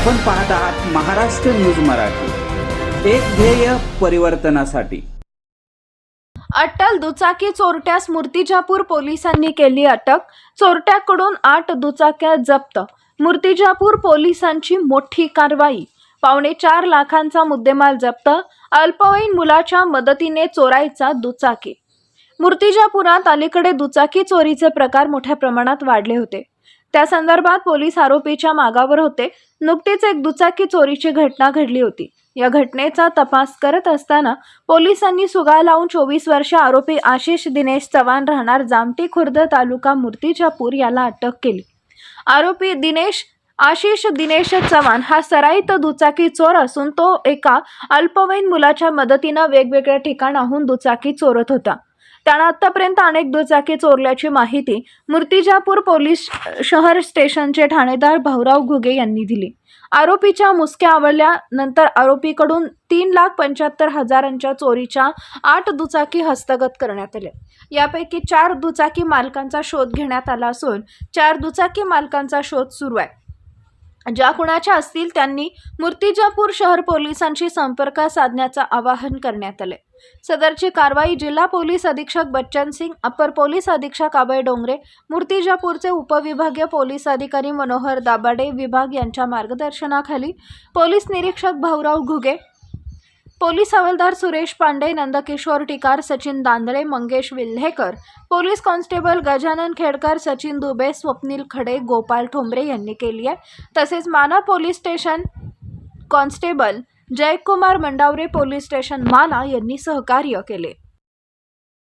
आपण पाहत आहात महाराष्ट्र न्यूज मराठी. एक ध्येय परिवर्तनासाठी. अटल दुचाकी चोरट्यास मूर्तिजापूर पोलिसांनी केली अटक. चोरट्याकडून आठ दुचाक्या जप्त. मूर्तिजापूर पोलिसांची मोठी कारवाई. पावणे चार लाखांचा मुद्देमाल जप्त. अल्पवयीन मुलाच्या मदतीने चोरायचा दुचाकी. मूर्तिजापुरात अलीकडे दुचाकी चोरीचे प्रकार मोठ्या प्रमाणात वाढले होते. त्या संदर्भात पोलीस आरोपीच्या मागावर होते. नुकतीच एक दुचाकी चोरीची घटना घडली होती. या घटनेचा तपास करत असताना पोलिसांनी सुगा लावून चोवीस वर्ष आरोपी आशिष दिनेश चव्हाण राहणार जामटी खुर्द तालुका मूर्तिजापूर याला अटक केली. आरोपी दिनेश आशिष दिनेश चव्हाण हा सराईत दुचाकी चोर असून तो एका अल्पवयीन मुलाच्या मदतीनं वेगवेगळ्या ठिकाणाहून दुचाकी चोरत होता. त्यानं आतापर्यंत अनेक दुचाकी चोरल्याची माहिती मूर्तिजापूर पोलीस शहर स्टेशनचे ठाणेदार भाऊराव घुगे यांनी दिली. आरोपीच्या मुसक्या आवडल्यानंतर आरोपीकडून तीन लाख पंच्याहत्तर हजारांच्या चोरीच्या आठ दुचाकी हस्तगत करण्यात आल्या यापैकी चार दुचाकी मालकांचा शोध घेण्यात आला असून चार दुचाकी मालकांचा शोध सुरू आहे. ज्या कुणाच्या असतील त्यांनी मूर्तिजापूर शहर पोलिसांशी संपर्क साधण्याचं आवाहन करण्यात आले सदरची कारवाई जिल्हा पोलीस अधीक्षक बच्चन सिंग अपर पोलीस अधीक्षक अभय डोंगरे मूर्तिजापूरचे उपविभागीय पोलीस अधिकारी मनोहर दाबाडे विभाग यांच्या मार्गदर्शनाखाली पोलीस निरीक्षक भाऊराव घुगे पोलीस हवालदार सुरेश पांडे नंदकिशोर टिकार सचिन दांदळे मंगेश विल्हेकर पोलीस कॉन्स्टेबल गजानन खेडकर सचिन दुबे स्वप्नील खडे गोपाल ठोंबरे यांनी केली आहे. तसेच Mana police station constable Jaykumar Mandaware police station Mana यांनी सहकार्य केले.